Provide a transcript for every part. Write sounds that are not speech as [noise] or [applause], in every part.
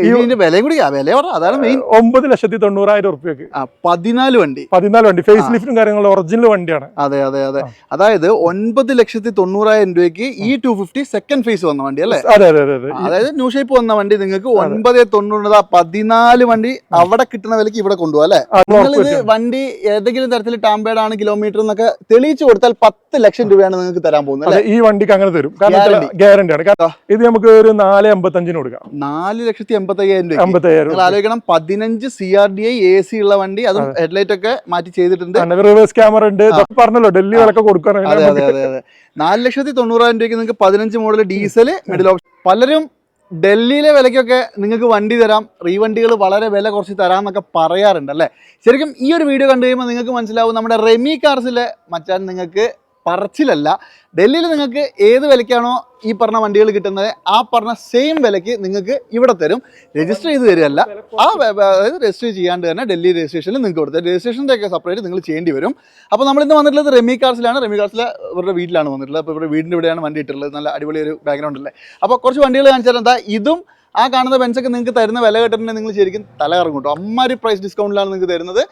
ഇതിന്റെ വിലയും കൂടി വില പറ അതാണ് മെയിൻ ഒമ്പത് ലക്ഷത്തി തൊണ്ണൂറായിരം ഉറുപ്പ്യക്ക്. പതിനാല് വണ്ടി. പതിനാല് വണ്ടി ഫേസ് ലിഫ്റ്റും കാര്യങ്ങളും ഒറിജിനൽ വണ്ടിയാണ്. അതെ അതെ അതെ. അതായത് ഒൻപത് ലക്ഷത്തി തൊണ്ണൂറായിരം രൂപയ്ക്ക് ഈ ടു ഫിഫ്റ്റി സെക്കൻഡ് ഫേസ് വന്ന വണ്ടി അല്ലേ? അതെ അതെ അതെ അതെ. അതായത് ന്യൂ ഷേപ്പ് വന്ന വണ്ടി നിങ്ങൾക്ക് ഒൻപത് തൊണ്ണൂറ് പതിനാല് വണ്ടി അവിടെ കിട്ടുന്ന വിലക്ക് ഇവിടെ കൊണ്ടുപോകാം അല്ലേ? നിങ്ങൾ ഇത് വണ്ടി ഏതെങ്കിലും തരത്തിൽ ടാമ്പേഡ് ആണ് കിലോമീറ്റർ എന്നൊക്കെ തെളിയിച്ചു കൊടുത്താൽ പത്ത് ലക്ഷം രൂപയാണ് നിങ്ങൾക്ക് തരാൻ പോകുന്നത് ഈ വണ്ടിക്ക് അങ്ങനെ തരും. കാരണം. ഗ്യാരണ്ടി ആണ്. ഇത് നമുക്ക് ഒരു നാല് എൺപത്തഞ്ചിന് കൊടുക്കാം. നാല് ലക്ഷത്തി എൺപത്തി രൂപ എൺപത്തയ്യായിരം നിങ്ങൾ ആലോചിക്കണം പതിനഞ്ച് C R D I A C ഉള്ള വണ്ടി അതും ഹെഡ്ലൈറ്റ് ഒക്കെ മാറ്റി ചെയ്തിട്ടുണ്ട്. റിവേഴ്സ് ക്യാമറ ഉണ്ട്. പറഞ്ഞല്ലോ ഡൽഹി വിലക്കെ അതെ കൊടുക്കണം അതെ അതെ അതെ. നാല് ലക്ഷത്തി തൊണ്ണൂറായിരം രൂപയ്ക്ക് നിങ്ങൾക്ക് പതിനഞ്ച് മോഡൽ ഡീസൽ മിഡിൽ ഓപ്ഷൻ പലരും ഡൽഹിയിലെ വിലയ്ക്കൊക്കെ നിങ്ങൾക്ക് വണ്ടി തരാം റീവണ്ടികൾ വളരെ വില കുറച്ച് തരാം എന്നൊക്കെ പറയാറുണ്ട് അല്ലേ? ശരിക്കും ഈ ഒരു വീഡിയോ കണ്ടു കഴിയുമ്പോൾ നിങ്ങൾക്ക് മനസ്സിലാവും നമ്മുടെ റെമി കാർസിലെ മച്ചാൻ നിങ്ങൾക്ക് പറച്ചിലല്ല. ഡൽഹിയിൽ നിങ്ങൾക്ക് ഏത് വിലയ്ക്കാണോ ഈ പറഞ്ഞ വണ്ടികൾ കിട്ടുന്നത് ആ പറഞ്ഞ സെയിം വിലയ്ക്ക് നിങ്ങൾക്ക് ഇവിടെ തരും. രജിസ്റ്റർ ചെയ്ത് തരികയല്ല. ആ അതായത് രജിസ്റ്റർ ചെയ്യാണ്ട് തന്നെ ഡൽഹി രജിസ്ട്രേഷനിൽ നിങ്ങൾക്ക് കൊടുത്തത് രജിസ്ട്രേഷന്റെ ഒക്കെ സെപ്പറേറ്റ് നിങ്ങൾ ചെയ്യേണ്ടി വരും. അപ്പോൾ നമ്മൾ ഇന്ന് വന്നിട്ടുള്ളത് റെമി കാർസിലാണ്. റെമി കാർസിലെ ഇവരുടെ വീട്ടിലാണ് വന്നിട്ടുള്ളത്. അപ്പോൾ ഇവരുടെ വീടിന്റെ ഇവിടെയാണ് വണ്ടി ഇട്ടിട്ടുള്ളത്. നല്ല അടിപൊളി ഒരു ബാക്ക്ഗ്രൗണ്ട് അല്ലേ അപ്പോൾ കുറച്ച് വണ്ടികൾ കാണിച്ചാൽ എന്താ? ഇതും ആ കാണുന്ന ബെൻസൊക്കെ നിങ്ങൾക്ക് തരുന്ന വില കേട്ടിട്ടുണ്ടെങ്കിൽ നിങ്ങൾ ശരിക്കും തല കറങ്ങും കേട്ടോ. അമ്മാരി പ്രൈസ് ഡിസ്കൗണ്ടിലാണ് നിങ്ങൾക്ക് തരുന്നത്.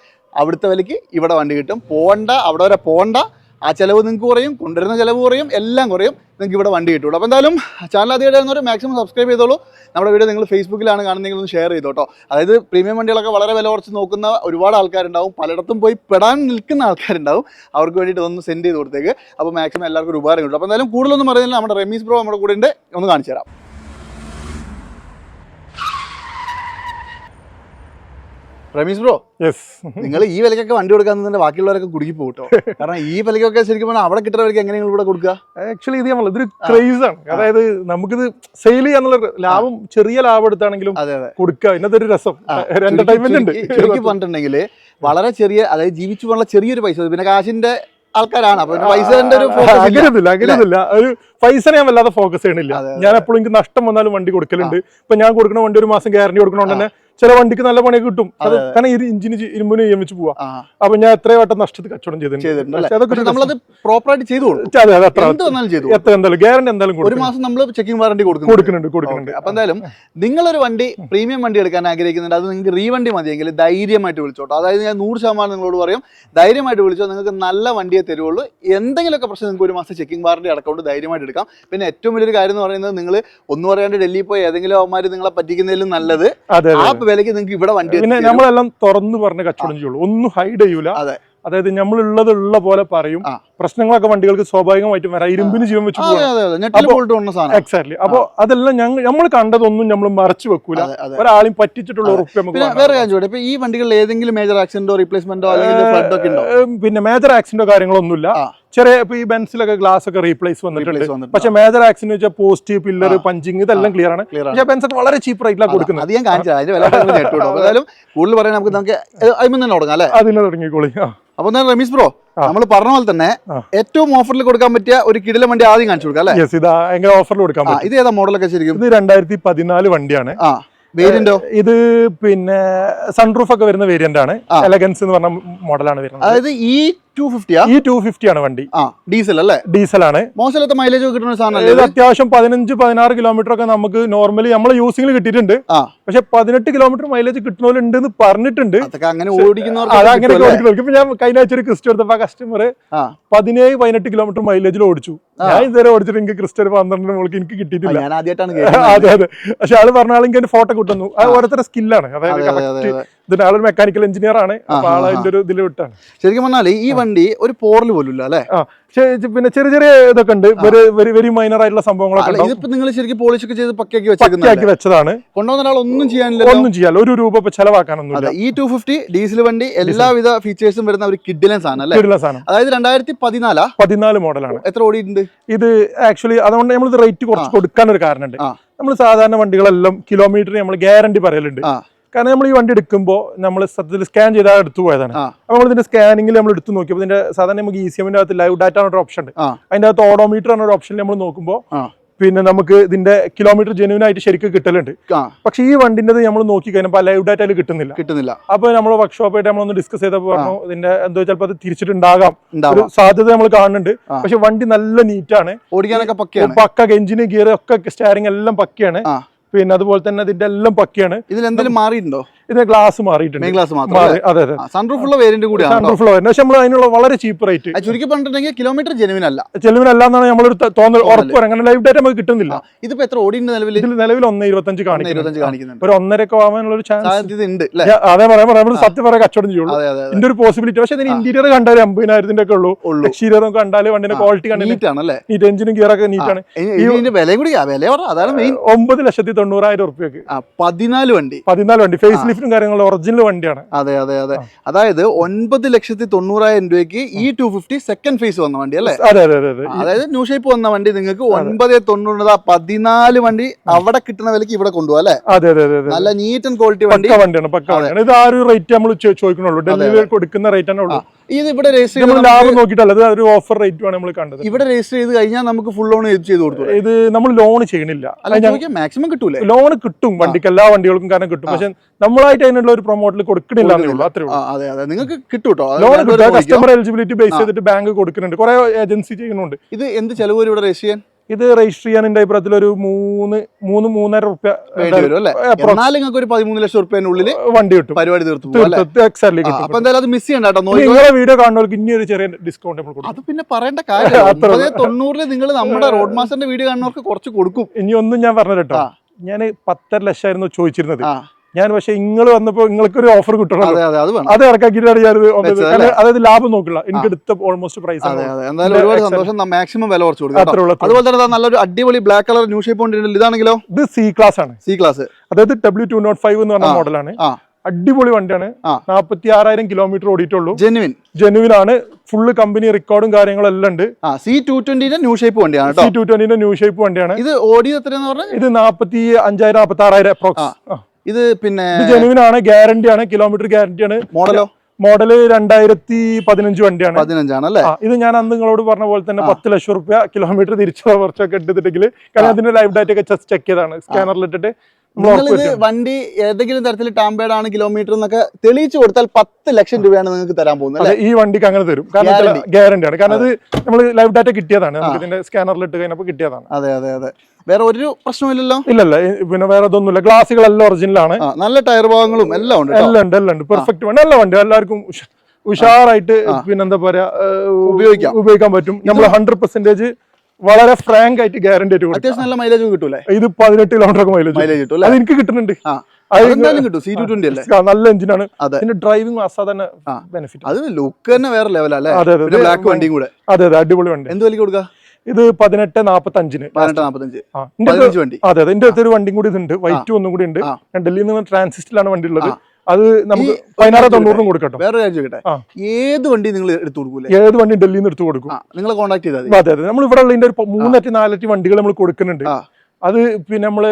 അവിടുത്തെ വിലയ്ക്ക് ഇവിടെ വണ്ടി കിട്ടും. പോകണ്ട അവിടെ വരെ പോണ്ട ആ ചിലവ് നിങ്ങൾക്ക് കുറയും കൊണ്ടുവരുന്ന ചിലവ് കുറയും എല്ലാം കുറയും നിങ്ങൾക്ക് ഇവിടെ വണ്ടി കിട്ടുള്ളൂ. അപ്പോൾ എന്തായാലും ചാനൽ ആദ്യമായിട്ട് മാക്സിമം സബ്സ്ക്രൈബ് ചെയ്തോളൂ. നമ്മുടെ വീഡിയോ നിങ്ങൾ ഫേസ്ബുക്കിലാണ് കാണുന്നതെങ്കിൽ ഒന്ന് ഷെയർ ചെയ്തോട്ടോ. അതായത് പ്രീമിയം വണ്ടികളൊക്കെ വളരെ വില കുറച്ച് നോക്കുന്ന ഒരുപാട് ആൾക്കാരുണ്ടാവും. പലയിടത്തും പോയി പെടാൻ നിൽക്കുന്ന ആൾക്കാരുണ്ടാവും. അവർക്ക് വേണ്ടിയിട്ട് ഒന്ന് സെൻഡ് ചെയ്ത് കൊടുത്തേക്ക്. അപ്പോൾ മാക്സിമം എല്ലാവർക്കും ഒരു ഉപകാരം കിട്ടും. അപ്പോൾ എന്തായാലും കൂടുതലൊന്നും പറയുന്നില്ല. നമ്മുടെ റമീസ് ബ്രോ നമ്മുടെ കൂടെ ഉണ്ട് ഒന്ന് കാണിച്ചു തരാം റമീസ് ബ്രോ യെസ് നിങ്ങൾ ഈ വിലക്കൊക്കെ വണ്ടി കൊടുക്കാൻ തന്നെ ബാക്കിയുള്ളവരൊക്കെ കുടുങ്ങി പോകട്ടോ കാരണം ഈ വിലക്കൊക്കെ ശരിക്കും പറഞ്ഞാൽ അവിടെ കിട്ടുന്ന വിലക്ക് എങ്ങനെ നിങ്ങൾ ഇവിടെ കൊടുക്കുക? ആക്ച്വലി ഇത് നമ്മൾ ഇതൊരു ക്രേസ് ആണ്. അതായത് നമുക്കിത് സെയിൽ ചെയ്യാന്നുള്ള ലാഭം ചെറിയ ലാഭം എടുത്താണെങ്കിലും അതെ അതെ. കൊടുക്കുക. ഇന്നത്തെ ഒരു രസം. എന്റർടൈൻമെന്റ് ഉണ്ട്. എനിക്ക് ചുരുക്കി പറഞ്ഞിട്ടുണ്ടെങ്കിൽ വളരെ ചെറിയ അതായത് ജീവിച്ചു പോകാനുള്ള ചെറിയൊരു പൈസ പിന്നെ കാശിന്റെ ആൾക്കാരാണ്. അപ്പൊ പൈസന്റെ ഒരു. അങ്ങനെയൊന്നുമില്ല അങ്ങനെയൊന്നുമില്ല. ഒരു പൈസ ഞാൻ വല്ലാതെ ഫോക്കസ് ചെയ്യണില്ല. ഞാൻ എപ്പോഴും എനിക്ക് നഷ്ടം വന്നാലും വണ്ടി കൊടുക്കലുണ്ട്. ഇപ്പൊ ഞാൻ കൊടുക്കുന്ന വണ്ടി ഒരു മാസം ഗ്യാരണ്ടി കൊടുക്കണോണ്ട് തന്നെ ചില വണ്ടിക്ക് നല്ല പണിയൊക്കെ കിട്ടും. അത് കാരണം ഈ ഇഞ്ചിന് ഇരുമ്പിന് നിയമിച്ച് പോവാ. അപ്പൊ ഞാൻ എത്രയോ വട്ടം നഷ്ടത്തിൽ കച്ചവടം ചെയ്തിട്ടുണ്ട്. ചെയ്തു എത്ര എന്തായാലും ഗ്യാരണ്ടി എന്തായാലും ഒരു മാസം നമ്മൾ ചെക്കിംഗ് വാറണ്ടി കൊടുക്കും കൊടുക്കുന്നുണ്ട് കൊടുക്കുന്നുണ്ട്. അപ്പൊ എന്തായാലും നിങ്ങളൊരു വണ്ടി പ്രീമിയം വണ്ടി എടുക്കാൻ ആഗ്രഹിക്കുന്നുണ്ട്. അത് നിങ്ങൾക്ക് റീവണ്ടി മതിയെങ്കിൽ ധൈര്യമായിട്ട് വിളിച്ചോട്ടോ. അതായത് ഞാൻ നൂറ് ശതമാനം നിങ്ങളോട് പറയും ധൈര്യമായിട്ട് വിളിച്ചോ. നിങ്ങൾക്ക് നല്ല വണ്ടിയെ തരുള്ളൂ എന്തെങ്കിലുമൊക്കെ പ്രശ്നം നിങ്ങൾക്ക് ഒരു മാസം ചെക്കിംഗ് വാറണ്ടി അടക്കം ധൈര്യമായിട്ട് എടുക്കാം. പിന്നെ ഏറ്റവും വലിയൊരു കാര്യം എന്ന് പറയുന്നത് നിങ്ങൾ ഒന്നും പറയാണ്ട് ഡൽഹിയിൽ പോയി ഏതെങ്കിലും അവന്മാർ നിങ്ങളെ പറ്റിക്കുന്നതിലും നല്ലത്. ആ അതെ വിലയ്ക്ക് നിങ്ങൾക്ക് ഇവിടെ വണ്ടി പിന്നെ നമ്മളെല്ലാം തുറന്നു പറഞ്ഞ കച്ചവടം ചെയ്യുള്ളൂ. ഒന്നും ഹൈഡ് ചെയ്യൂല. അതെ. അതായത് നമ്മളുള്ളത് ഉള്ള പോലെ പറയും. പ്രശ്നങ്ങളൊക്കെ വണ്ടികൾക്ക് സ്വാഭാവികമായിട്ടും വരാം. ഇരുമ്പിന് ജീവൻ വെച്ച് എക്സാക്ട്ലി അപ്പൊ അതെല്ലാം ഞങ്ങൾ നമ്മൾ കണ്ടതൊന്നും നമ്മൾ മറച്ചു വെക്കൂല. ഒരാളെയും പറ്റിച്ചിട്ടുള്ള ഉറപ്പ് നമുക്ക് പിന്നെ വാങ്ങാം. വേറെ കാര്യം ഇപ്പൊ ഈ വണ്ടികളിൽ ഏതെങ്കിലും മേജർ ആക്സിഡന്റോ റീപ്ലേസ്മെന്റോ അല്ലെങ്കിൽ പിന്നെ മേജർ ആക്സിഡന്റോ കാര്യങ്ങളൊന്നുമില്ല. ചെറിയ ഇപ്പൊ ഈ ബെൻസിലൊക്കെ ഗ്ലാസ് ഒക്കെ റീപ്ലേസ് വന്നിട്ടുണ്ട്. പക്ഷെ മേജർ ആക്സിഡന്റ് വെച്ചാൽ പോസ്റ്റ് പില്ലർ പഞ്ചിങ് ഇതെല്ലാം ക്ലിയർ ആണ്. പക്ഷെ ബെൻസ് ഒക്കെ വളരെ ചീപ്പ് റേറ്റിലാണ് കൊടുക്കുന്നത്. അത് ഞാൻ കാണിച്ചു അതിന്റെ വില നമുക്ക് കേട്ടോ കൂടുതൽ പറയാൻ നമുക്ക് നമുക്ക് അതിൽ നിന്ന് തുടങ്ങാം അല്ലേ? അതിന് തുടങ്ങിക്കോളി. ആ. അപ്പൊ റമീസ് ബ്രോ. നമ്മൾ പറഞ്ഞ പോലെ തന്നെ ഏറ്റവും ഓഫറിൽ കൊടുക്കാൻ പറ്റിയ ഒരു കിടില വണ്ടി ആദ്യം കാണിച്ചു കൊടുക്കാം അല്ലേ? ഇത് ഭയങ്കര ഓഫറിൽ കൊടുക്കാം ഇത് ഏതാ മോഡലൊക്കെ ശരിക്കും? ഇത് രണ്ടായിരത്തി പതിനാല് വണ്ടിയാണ്. ആ വേരിയന്റോ ഇത് പിന്നെ സൺറൂഫ് ഒക്കെ വരുന്ന വേരിയന്റ് ആണ്. എലഗൻസ് എന്ന് പറഞ്ഞ മോഡലാണ് വരുന്നത്. അതായത് ഈ ടു ഫിഫ്റ്റിയാ ഈ ടു ഫിഫ്റ്റി ആണ് വണ്ടി. ആ ഡീസൽ അല്ലേ? ഡീസൽ ആണ്. മോശമില്ലാത്ത മൈലേജ് കിട്ടുന്ന സാധനം ഇത്? അത്യാവശ്യം പതിനഞ്ച് പതിനാറ് കിലോമീറ്റർ ഒക്കെ നമുക്ക് നോർമലി നമ്മൾ യൂസിംഗിൽ കിട്ടിയിട്ടുണ്ട്. പക്ഷെ പതിനെട്ട് കിലോമീറ്റർ മൈലേജ് കിട്ടുന്നവരുണ്ട് എന്ന് പറഞ്ഞിട്ടുണ്ട്. അതങ്ങനെ അങ്ങനെ അത് അങ്ങനെ ഓടിക്കുന്നവർക്ക് ഓടിക്കുന്നവർക്ക് ഇപ്പൊ ഞാൻ കഴിഞ്ഞ ആഴ്ച ഒരു ക്രിസ്റ്റ് എടുത്തപ്പോ കസ്റ്റമർ. പതിനേഴ് പതിനെട്ട് കിലോമീറ്റർ മൈലേജിൽ ഓടിച്ചു. ഞാൻ ഇതുവരെ ഓടിച്ചിട്ട് എനിക്ക് ക്രിസ്റ്റ് ഒരു പന്ത്രണ്ട് മുകളിൽ എനിക്ക് കിട്ടിയിട്ടില്ല. [laughs] അതെ അതെ. പക്ഷെ ആൾ പറഞ്ഞാൽ എനിക്ക് ഫോട്ടോ കിട്ടുന്നു അത് ഓരോരുത്തരുടെ സ്കില്ലാണ് അതായത് ഇതിന്റെ ആളൊരു മെക്കാനിക്കൽ എഞ്ചിനീയർ ആണ് അപ്പൊ ആളെ അതിന്റെ ഒരു ഇതിൽ വിട്ടാണ്. ശരിക്കും പറഞ്ഞാൽ ഈ വണ്ടി ഒരു പോറൽ പോലും ഇല്ല അല്ലേ പിന്നെ ചെറിയ ചെറിയ ഇതൊക്കെ ഉണ്ട്. വെരി വെരി മൈനർ ആയിട്ടുള്ള സംഭവങ്ങളൊക്കെ ഇതിപ്പോ നിങ്ങൾ ശരിക്കും പോളിഷ് ഒക്കെ ചെയ്ത് പക്കയാക്കി പക്കയാക്കി വെച്ചതാണ്. കൊണ്ടുവന്ന ഒന്നും ചെയ്യാനില്ല ഒന്നും ചെയ്യാല്ല ഒരു രൂപ ഇപ്പൊ ചെലവാക്കാനൊന്നുമില്ല. അതെ ഈ ടു ഫിഫ്റ്റി ഡീസൽ വണ്ടി എല്ലാവിധ ഫീച്ചേഴ്സും വരുന്ന ഒരു കിഡിലൻ സാധനം അല്ലേ? സാധനം. അതായത് രണ്ടായിരത്തി പതിനാലാ പതിനാല് മോഡലാണ്. എത്ര ഓടിയിട്ടുണ്ട്? ഇത് ആക്ച്വലി അതുകൊണ്ട് നമ്മൾ റേറ്റ് കുറച്ച് കൊടുക്കാൻ ഒരു കാരണമുണ്ട്. നമ്മൾ സാധാരണ വണ്ടികളെല്ലാം കിലോമീറ്റർ നമ്മൾ ഗ്യാരണ്ടി പറയലുണ്ട്. കാരണം നമ്മൾ ഈ വണ്ടി എടുക്കുമ്പോൾ നമ്മൾ സത്യത്തിൽ സ്കാൻ ചെയ്താൽ എടുത്തു പോയതാണ്. അപ്പോൾ നമ്മൾ ഇതിന്റെ സ്കാനിങ്ങിൽ നമ്മൾ എടുത്ത് നോക്കിയപ്പോൾ ഇതിന്റെ സാധാരണ നമുക്ക് ഇ സി എമ്മിന്റെ അകത്ത് ലൈവ് ഡാറ്റ എന്നൊരു ഓപ്ഷൻ ഉണ്ട്. അതിന്റെ അകത്ത് ഓഡോമീറ്റർ എന്നൊരു ഓപ്ഷൻ നമ്മൾ നോക്കുമ്പോൾ പിന്നെ നമുക്ക് ഇതിന്റെ കിലോമീറ്റർ ജെന്യൂൻ ആയിട്ട് ശരിക്കും കിട്ടലുണ്ട്. പക്ഷെ ഈ വണ്ടിന്റെ നമ്മൾ നോക്കി കഴിഞ്ഞപ്പോൾ ലൈവ് ഡാറ്റയിൽ കിട്ടുന്നില്ല. കിട്ടുന്നില്ല. അപ്പൊ നമ്മൾ വർക്ക്ഷോപ്പായിട്ട് നമ്മളൊന്ന് ഡിസ്കസ് ചെയ്തപ്പോൾ പറഞ്ഞു ഇതിന്റെ എന്തോ ചിലപ്പോൾ അത് തിരിച്ചിട്ടുണ്ടാകാം. ഒരു സാധ്യത നമ്മൾ കാണുന്നുണ്ട്. പക്ഷെ വണ്ടി നല്ല നീറ്റാണ് ഓടിക്കാനൊക്കെ പക്കയാണ്. പക്ക എഞ്ചിന് ഗിയർ ഒക്കെ സ്റ്റാരിങ് എല്ലാം പക്കയാണ്. പിന്നെ അതുപോലെ തന്നെ ഇതിന്റെ എല്ലാം പക്കയാണ്. ഇതിൽ എന്തെങ്കിലും മാറിയിട്ടുണ്ടോ? ഇതിന്റെ ഗ്ലാസ് മാറിയിട്ടുണ്ട്. മാറി അതെ അതെ. സൺറൂഫ് വേരിയന്റ് സൺറൂഫുള്ള പക്ഷെ നമ്മൾ അതിനുള്ള വളരെ ചീപ്പ് റേറ്റ് ചുരുക്കി പറഞ്ഞിട്ടുണ്ടെങ്കിൽ കിലോമീറ്റർ ജെനുവിൻ അല്ല. ചെലവിനല്ലാന്നാണ് നമ്മളൊരു ത- തോന്നൽ തോന്നൽ. ഉറപ്പ് അങ്ങനെ ലൈവ് ഡേറ്റ് നമുക്ക് കിട്ടുന്നില്ല. ഇതിപ്പോ എത്ര ഓടിയുണ്ട് നിലവിൽ ഇതിൽ നിലവിൽ ഒന്ന് ഇരുപത്തഞ്ച് കാണിക്കുന്നു ഇരുപത്തഞ്ച് കാണിക്കുന്നുണ്ട്. ഒരു ഒന്നരക്ക് ആവാനുള്ള ഒരു ചാൻസ് ഉണ്ട് അതെ പറയാൻ നമ്മൾ സത്യം പറയാൻ കച്ചവടം ചെയ്യുള്ളൂ. ഇതിന്റെ ഒരു പോസിബിലിറ്റി പക്ഷെ ഇതിന് ഇന്റീരിയർ കണ്ടാൽ അമ്പതിനായിരത്തിന്റെ ഒക്കെ ഉള്ളൂ. എക്സ്റ്റീരിയർ കണ്ടാലും കണ്ടാൽ വണ്ടിന്റെ ക്വാളിറ്റി കണ്ടിട്ട് നീറ്റ് എഞ്ചിനും നീറ്റാണ് വിലയും കൂടി ആ, വില മെയിൻ ഒമ്പത് ലക്ഷത്തി തൊണ്ണൂറായിരം ഉറുപ്പ്യക്ക് പതിനാല് വണ്ടി. പതിനാല് വണ്ടി. ഫേസ് ലിഫ്റ്റും കാര്യങ്ങളും ഒറിജിനൽ വണ്ടിയാണ്. അതെ അതെ അതെ. അതായത് ഒൻപത് ലക്ഷത്തി തൊണ്ണൂറായിരം രൂപയ്ക്ക് ഈ ടു ഫിഫ്റ്റി സെക്കൻഡ് ഫേസ് വന്ന വണ്ടി അല്ലേ? അതെ അതെ അതെ അതെ. അതായത് ന്യൂ ഷേപ്പ് വന്ന വണ്ടി നിങ്ങൾക്ക് ഒൻപത് തൊണ്ണൂറ് പതിനാല് വണ്ടി അവിടെ കിട്ടുന്ന വിലക്ക് ഇവിടെ കൊണ്ടുപോകാം അല്ലേ? അതെ അതെ അതെ നല്ല നീറ്റ് ആൻഡ് ക്വാളിറ്റി വണ്ടി. വണ്ടിയാണ് പക്ക വണ്ടിയാണ്. ഇത് ആ ഒരു റേറ്റ് നമ്മൾ ചോദിക്കണുള്ളൂ. ഡെലിവറി കൊടുക്കുന്ന റേറ്റ് തന്നെ ഉള്ളൂ. ഇത് ഇവിടെ രജിസ്റ്റർ നമ്മൾ ലാഭം നോക്കിയിട്ടല്ല ഒരു ഓഫർ റേറ്റ് ആണ് നമ്മൾ കണ്ടത്. ഇവിടെ രജിസ്റ്റർ ചെയ്ത് കഴിഞ്ഞാൽ നമുക്ക് ഫുൾ ലോൺ ചെയ്ത് കൊടുത്തു? ഇത് നമ്മൾ ലോൺ ചെയ്യണില്ല. മാക്സിമം കിട്ടൂലേ? ലോൺ കിട്ടും വണ്ടിക്ക് എല്ലാ വണ്ടികൾക്കും കാരണം കിട്ടും. പക്ഷെ നമ്മളായിട്ട് അതിനുള്ള ഒരു പ്രൊമോട്ടിൽ കൊടുക്കണില്ല അതെ അതെ. നിങ്ങൾക്ക് കിട്ടും കേട്ടോ ലോൺ കസ്റ്റമർ എലിജിബിലിറ്റി ബേസ് ചെയ്തിട്ട് ബാങ്ക് കൊടുക്കുന്നുണ്ട്. കുറെ ഏജൻസി ചെയ്യുന്നുണ്ട്. ഇത് എന്ത് ചെലവ് ഇവിടെ രജിസ്റ്റർ ചെയ്യാൻ? ഇത് രജിസ്റ്റർ ചെയ്യാൻ എന്റെ അഭിപ്രായത്തിൽ ഒരു മൂന്ന് മൂന്ന് മൂന്നര റുപ്യ ഒരു പതിമൂന്ന് ലക്ഷം റുപ്യന്റെ വണ്ടി കിട്ടും. പരിപാടി തീർത്തു എക്സാക്ട്ലി അപ്പൊ എന്തായാലും അത് മിസ് ചെയ്യണ്ട നിങ്ങളെ വീഡിയോ കാണുന്നവർക്ക് ഇനി ഒരു ചെറിയ ഡിസ്കൗണ്ട് നമ്മൾ കൊടുക്കും. അത് പിന്നെ പറയേണ്ട കാര്യം. [laughs] തൊണ്ണൂറിൽ നിങ്ങൾ നമ്മുടെ റോഡ് മാസ്റ്ററിന്റെ വീഡിയോ കാണുന്നവർക്ക് കുറച്ച് കൊടുക്കും. ഇനി ഒന്നും ഞാൻ പറഞ്ഞു കേട്ടോ. ഞാൻ പത്തര ലക്ഷമായിരുന്നു ചോദിച്ചിരുന്നത്. ഞാൻ പക്ഷെ നിങ്ങൾ വന്നപ്പോൾ നിങ്ങൾക്ക് ഒരു ഓഫർ കിട്ടണം അതെ ഇറക്കാക്കിയിട്ടാണ് ഞാൻ അതായത് ലാഭം നോക്കില്ല. എനിക്ക് എടുത്ത ഓൾമോസ്റ്റ് പ്രൈസ് എന്തായാലും ഒരുപാട് സന്തോഷം. മാക്സിമം വില കുറച്ച് കൊടുക്കും. അതുപോലെ തന്നെ നല്ലൊരു അടിപൊളി ബ്ലാക്ക് കളർ ന്യൂ ഷേപ്പ് കൊണ്ടിട്ടുണ്ട് ഇതാണെങ്കിലോ? ഇത് സി ക്ലാസ് ആണ്. സി ക്ലാസ് അതായത് ഡബ്ല്യൂ ടു നോട്ട് ഫൈവ് എന്ന് പറഞ്ഞ മോഡലാണ് അടിപൊളി വണ്ടിയാണ്. നാപ്പത്തി ആറായിരം കിലോമീറ്റർ ഓടിയിട്ടുള്ളൂ. ജെനുവിൻ ജെനുവിൻ ആണ്. ഫുള്ള് കമ്പനി റെക്കോർഡും കാര്യങ്ങളും എല്ലാം ഉണ്ട്. സി ടു ട്വന്റിന്റെ ന്യൂ ഷേപ്പ് വണ്ടിയാണ് സി ടു ട്വന്റിന്റെ ന്യൂ ഷേപ്പ് വണ്ടിയാണ്. ഇത് ഓടിയത് എത്രയാന്ന് പറഞ്ഞാൽ ഇത് നാപ്പത്തി അഞ്ചായിരം നാപ്പത്തി ആറായിരം അപ്രോക്സ് ഇത് പിന്നെ ജെനുവിൻ ആണ് ഗ്യാരണ്ടി ആണ് കിലോമീറ്റർ ഗ്യാരണ്ടി ആണ്. മോഡലോ മോഡൽ രണ്ടായിരത്തി പതിനഞ്ച് വണ്ടിയാണ്. പതിനഞ്ചാണ് അല്ലേ ഇത് ഞാൻ അന്ന് നിങ്ങളോട് പറഞ്ഞ പോലെ തന്നെ പത്ത് ലക്ഷം റുപ്യ കിലോമീറ്റർ തിരിച്ചു കുറച്ചൊക്കെ എടുത്തിട്ടുണ്ടെങ്കിൽ കാരണം അതിന്റെ ലൈവ് ഡാറ്റ ഒക്കെ ജസ്റ്റ് ചെക്ക് ചെയ്താണ് സ്കാനറിൽ ഇട്ടിട്ട് ഇത് വണ്ടി ഏതെങ്കിലും തരത്തിൽ ടാമ്പേഡ് ആണ് കിലോമീറ്റർ എന്നൊക്കെ തെളിയിച്ചു കൊടുത്താൽ പത്ത് ലക്ഷം രൂപയാണ് നിങ്ങൾക്ക് തരാൻ പോകുന്നത് ഈ വണ്ടിക്ക് അങ്ങനെ തരും. കാരണം. ഗ്യാരണ്ടി ആണ്. കാരണം അത്. നമ്മൾ ലൈവ് ഡാറ്റ കിട്ടിയതാണ്. ഇതിന്റെ സ്കാനറിൽ ഇട്ട് കഴിഞ്ഞപ്പോൾ കിട്ടിയതാണ്. അതെ അതെ അതെ. വേറെ ഒരു പ്രശ്നമില്ലല്ലോ ഇല്ലല്ല പിന്നെ വേറെ അതൊന്നുമില്ല ഗ്ലാസുകളെല്ലാം ഒറിജിനൽ ആണ്. നല്ല ടയർ ഭാഗങ്ങളും എല്ലാം ഉണ്ട് എല്ലാം ഉണ്ട് എല്ലാം ഉണ്ട്. പെർഫെക്റ്റ് വേണം നല്ല വണ്ടി. എല്ലാവർക്കും ഉഷാറായിട്ട് പിന്നെന്താ പറയാ ഉപയോഗിക്കാം. ഉപയോഗിക്കാൻ പറ്റും. നമ്മൾ ഹൺഡ്രഡ് പെർസെന്റേജ് വളരെ ഫ്രാങ്ക് ആയിട്ട് ഗ്യാരണ്ടി ആയിട്ട് അത്യാവശ്യം നല്ല മൈലേജ് കിട്ടൂലേ ഇത് പതിനെട്ട് കിലോമീറ്റർ മൈലേജ് മൈലേജ് കിട്ടും അത് എനിക്ക് കിട്ടുന്നുണ്ട്. നല്ല എഞ്ചിനാണ്. ഇതിന്റെ ഡ്രൈവിംഗ് അസാധാരണ ബെനിഫിറ്റ് അത് ലുക്ക് തന്നെ വേറെ ലെവലല്ലേ പിന്നെ ബ്ലാക്ക് വണ്ടിയും കൂടെ. അതെ അതെ. അടിപൊളി വണ്ടി. എന്ത് വിലക്ക് കൊടുക്കുക ഇത് പതിനെട്ട് നാപ്പത്തി അഞ്ചിന് അതെ അതെ. എന്റെ അടുത്തൊരു വണ്ടി വണ്ടിയും കൂടി ഇതുണ്ട്. വൈറ്റ് ഒന്നും കൂടി ഉണ്ട്. ഞാൻ ഡൽഹിയിൽ നിന്ന് ട്രാൻസിസ്റ്റിലാണ് വണ്ടി ഉള്ളത്. അത് നമുക്ക് പതിനാറ് തൊണ്ണൂറിനും കൊടുക്കട്ടോ. വേറെ കാര്യം ചോദിക്കട്ടെ. ഏത് വണ്ടി നിങ്ങൾ എടുത്തു കൊടുക്കൂലേ? ഏത് വണ്ടി ഡൽഹിയിൽ നിന്ന് എടുത്തു കൊടുക്കും. നിങ്ങൾ കോൺടാക്ട് ചെയ്താൽ അതെ അതെ. നമ്മൾ ഇവിടെ ഉള്ളതിന്റെ ഒരു മൂന്നറ്റി നാലറ്റി വണ്ടികൾ നമ്മൾ കൊടുക്കുന്നുണ്ട്. അത് പിന്നെ നമ്മൾ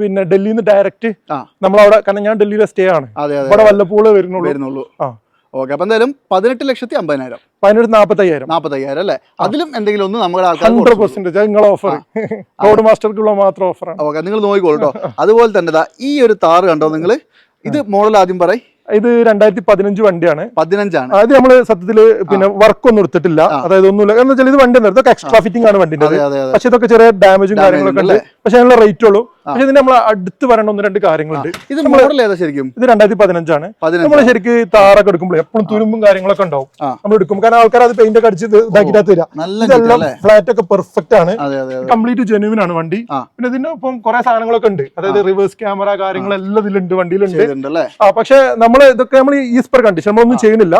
പിന്നെ ഡൽഹിയിൽ നിന്ന് ഡയറക്റ്റ് നമ്മൾ നമ്മളവിടെ കാരണം ഞാൻ ഡൽഹിയിലെ സ്റ്റേ ആണ്. ഇവിടെ വല്ലപ്പോഴേ വരുന്നുള്ളൂ. വരുന്നുള്ളൂ. ആ. ഓക്കെ അപ്പൊ എന്തായാലും പതിനെട്ട് ലക്ഷത്തി അമ്പതിനായിരം. പതിനെട്ട് നാപ്പത്തി അയ്യായിരം നാപ്പത്തയ്യായിരം അല്ലേ? അതിലും എന്തെങ്കിലും ഒന്ന് നമ്മുടെ ആൾക്കാർ ഹൺഡ്രഡ് പെർസെന്റേജ് നിങ്ങളെ ഓഫർ റോഡ് മാസ്റ്റർക്കുള്ള മാത്രം ഓഫറാണ് ഓക്കെ നിങ്ങൾ നോക്കിക്കോളൂ കേട്ടോ [laughs] അതുപോലെ തന്നെ ഈ ഒരു താറ് കണ്ടോ നിങ്ങൾ ഇത് മോഡൽ ആദ്യം പറയും. ഇത് രണ്ടായിരത്തി പതിനഞ്ച് വണ്ടിയാണ്. പതിനഞ്ചാണ്. അതായത് നമ്മൾ സത്യത്തിൽ പിന്നെ വർക്ക് ഒന്നും എടുത്തിട്ടില്ല. അതായത് ഒന്നുമില്ല. കാരണം വെച്ചാൽ ഇത് വണ്ടി ഇതൊക്കെ എക്സ്ട്രാ ഫിറ്റിംഗ് ആണ് വണ്ടിന്റെ പക്ഷെ ഇതൊക്കെ ചെറിയ ഡാമേജും കാര്യങ്ങളൊക്കെ ഉണ്ട്. പക്ഷെ അതിനുള്ള റേറ്റ് ഉള്ളൂ. പക്ഷെ ഇതിന് നമ്മൾ അടുത്ത് വരേണ്ട ഒന്ന് രണ്ട് കാര്യങ്ങളുണ്ട്. ഇത് മോഡൽ ഏതാ ശരിക്കും? ഇത് രണ്ടായിരത്തി പതിനഞ്ചാണ്. പതിനഞ്ച്? നമ്മൾ ശരിക്ക് താറൊക്കെ എടുക്കുമ്പോൾ എപ്പോഴും തുരുമ്പും കാര്യങ്ങളൊക്കെ ഉണ്ടാവും. നമ്മൾ എടുക്കും കാരണം ആൾക്കാർ അത് പെയിന്റ് ഒക്കെ അടിച്ച് ഇത് ഇതാക്കിയിട്ട് തരാം ഇതെല്ലാം ഫ്ലാറ്റ് ഒക്കെ പെർഫെക്റ്റ് ആണ്. കംപ്ലീറ്റ് ജെനുവിൻ ആണ് വണ്ടി. പിന്നെ ഇതിന്റെ ഒപ്പം കുറെ സാധനങ്ങളൊക്കെ ഉണ്ട്. അതായത് റിവേഴ്സ് ക്യാമറ കാര്യങ്ങളെല്ലാം ഇതിലുണ്ട് വണ്ടിയിലുണ്ട്. ആ പക്ഷെ നമ്മൾ ഇതൊക്കെ നമ്മൾ ഈസ് പെർ കണ്ടീഷൻ നമ്മളൊന്നും ചെയ്യുന്നില്ല.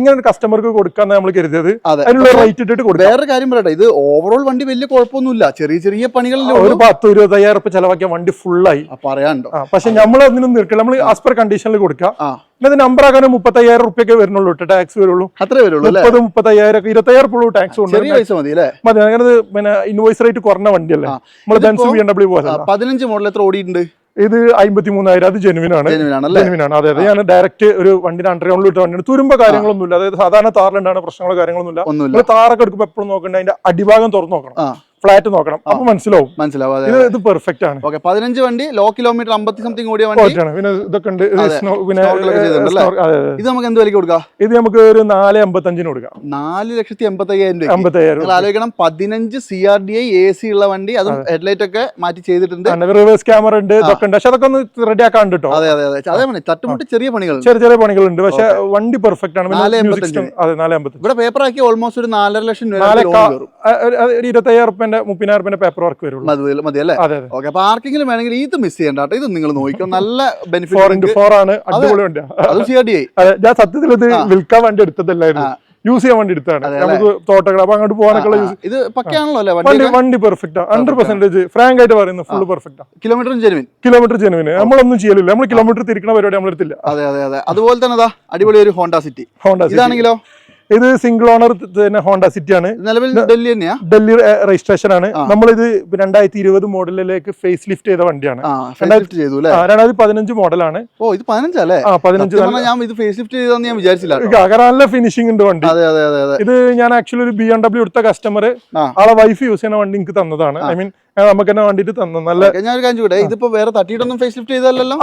ഇങ്ങനെ ഒരു കസ്റ്റമർക്ക് കൊടുക്കാന്ന് നമ്മൾ കരുതിയത്. അതിനുള്ള റേറ്റ് ഇട്ടിട്ട് കൊടുക്കാം. വേറെ കാര്യം പറയട്ടെ. ഇത് ഓവറോൾ വണ്ടി വലിയ കുഴപ്പമൊന്നുമില്ല. ചെറിയ ചെറിയ പണികളിൽ ഒരു പത്ത് ഇരുപത്തയ്യായിരം റുപ്യ ചെലവാക്കിയ വണ്ടി ഫുള്ളായി പറയാനുണ്ടോ? പക്ഷെ നമ്മൾ അതിനൊന്നും നിൽക്കില്ല. നമ്മൾ ആസ് പെർ കണ്ടീഷനിൽ കൊടുക്കാം. പിന്നെ നമ്പർ ആകാനും മുപ്പത്തയ്യായിരം റുപ്യൊക്കെ വരുന്നുള്ളൂ കേട്ടോ ടാക്സ് വരുള്ളൂ. അത്രേ വരുള്ളൂ മുപ്പത് മുപ്പത്തയ്യായിരം ഇരുപത്തയ്യായിരം ഉള്ളൂ ടാക്സ് ഉണ്ട്. മതി അങ്ങനെ പിന്നെ ഇൻവോയ്സ് റേറ്റ് കുറഞ്ഞ വണ്ടിയല്ലേ. നമ്മൾ ബെൻസ് ബി എം ഡബ്ല്യൂ പോലെ പതിനഞ്ച് മോഡൽ എത്ര ഓടിയിട്ടുണ്ട്? ഇത് അമ്പത്തി മൂന്നായിരം അത് ജെനുവിൻ ആണ്. അതെ അതെ. ഞാൻ ഡയറക്റ്റ് ഒരു വണ്ടിന് അണ്ടർഗ്രൗണ്ടിൽ ഇട്ട വണ്ടിയാണ്. തുരുമ്പ കാര്യങ്ങളൊന്നുമില്ല. അതായത് സാധാരണ താറിലുണ്ടാണ് പ്രശ്നങ്ങളോ കാര്യങ്ങളൊന്നും ഇല്ല താറൊക്കെ എടുക്കുമ്പോൾ എപ്പോഴും നോക്കണ്ട? അതിന്റെ അടിഭാഗം തുറന്നു നോക്കണം. ഫ്ലാറ്റ് നോക്കണം. അപ്പൊ മനസ്സിലാവും. മനസ്സിലാവും ഇത് ഇത് പെർഫെക്റ്റ് ആണ്. ഓക്കെ പതിനഞ്ച് വണ്ടി ലോ കിലോമീറ്റർ അമ്പത്തി സംതിങ് കൂടിയ വണ്ടിയാണ് പിന്നെ ഇതൊക്കെ ഉണ്ട് പിന്നെ. ഇത് നമുക്ക് എന്ത് വിലക്ക് കൊടുക്കാം? ഇത് നമുക്ക് ഒരു നാല് എൺപത്തഞ്ചിന് കൊടുക്കാം. നാല് ലക്ഷത്തി എൺപത്തി അയ്യായിരം രൂപ അമ്പത്തയ്യായിരം നിങ്ങൾ ആലോചിക്കണം പതിനഞ്ച് C R D I A C ഉള്ള വണ്ടി അതും ഹെഡ്ലൈറ്റ് ഒക്കെ മാറ്റി ചെയ്തിട്ടുണ്ട്. റിവേഴ്സ് ക്യാമറ ഉണ്ട് ഇതൊക്കെ ഉണ്ട്. പക്ഷെ അതൊക്കെ ഒന്ന് റെഡി ആക്കാൻ കേട്ടോ അതെ അതെ അതെ. അതേ തട്ടുമുട്ട് ചെറിയ പണികൾ ചെറിയ ചെറിയ പണികളുണ്ട്. പക്ഷെ വണ്ടി പെർഫെക്റ്റ് ആണ്. ഇവിടെ പേപ്പർ ആക്കി ഓൾമോസ്റ്റ് ഒരു നാലര ലക്ഷം രൂപ ഇരുപത്തയ്യായിരം റുപ്യന്റെ മുപ്പതിനായിരം റുപ്യന്റെ പേപ്പർ വർക്ക് വരുള്ളൂ. മതി അല്ലേ? അതെ ഓക്കെ അപ്പൊ ആർക്കെങ്കിലും വേണമെങ്കിൽ ഇത് മിസ് ചെയ്യണ്ട ഇത് നിങ്ങൾ നോക്കിക്കോ. നല്ല ഫോർ ബെനിഫിറ്റ് ഇന്റു ഫോർ ആണ്. അടിപൊളി വണ്ടിയാ. അതും സി ആർ ഡി ഐ അതെ ഞാൻ സത്യത്തിൽ ഇത് വിൽക്കാൻ വേണ്ടി എടുത്തതല്ലായിരുന്നു. യൂസ് ചെയ്യാൻ വേണ്ടി എടുത്താണ് നമുക്ക് തോട്ടകൾ അപ്പൊ അങ്ങോട്ട് പോകാനൊക്കെ ഇത് പക്കയാണല്ലോ വണ്ടി വണ്ടി പെർഫെക്റ്റ് ഹൺഡ്രഡ് പെർസെന്റേജ് ഫ്രാങ്ക് ആയിട്ട് പറയുന്നത് full perfect kilometre genuine kilometre genuine നമ്മളൊന്നും ചെയ്യലില്ല. നമ്മൾ കിലോമീറ്റർ തിരിക്കണ പരിപാടി നമ്മളെടുത്തില്ല. അതെ അതെ അതെ. അതുപോലെ തന്നെ അടിപൊളി ഒരു ഹോണ്ട സിറ്റി ഹോണ്ട സിറ്റി ഇതാണെങ്കിലോ? ഇത് സിംഗിൾ ഓണർ തന്നെ ഹോണ്ട സിറ്റി ആണ്. നിലവിൽ ഡൽഹി തന്നെയാണ് ഡൽഹി രജിസ്ട്രേഷൻ ആണ്. നമ്മളിത് രണ്ടായിരത്തി ഇരുപത് മോഡലിലേക്ക് ഫേസ് ലിഫ്റ്റ് ചെയ്ത വണ്ടിയാണ്. രണ്ടായിരത്തി പതിനഞ്ച് മോഡലാണ്. ഓ ഇത് പതിനഞ്ചല്ലേ? ആ പതിനഞ്ച് ഞാൻ ഇത് ഫേസ് ലിഫ്റ്റ് ചെയ്തെന്ന് ഞാൻ വിചാരിച്ചില്ല നല്ല ഫിനിഷിംഗ് ഉണ്ട് വണ്ടി. അതെ അതെ അതെ ഇത് ഞാൻ ആക്ച്വലി ഒരു ബി എം ഡബ്ല്യൂ എടുത്ത കസ്റ്റമർ ആളെ വൈഫ് യൂസ് ചെയ്യുന്ന വണ്ടി എനിക്ക് തന്നതാണ്. ഐ മീൻ നമുക്ക് തന്നെ വണ്ടിയിട്ട് തന്നു. നല്ല ഞാൻ ഒരു കാര്യം ഇതിപ്പോ വേറെ തട്ടിയിട്ടൊന്നും ഫേസ് ലിഫ്റ്റ് ചെയ്തല്ലോ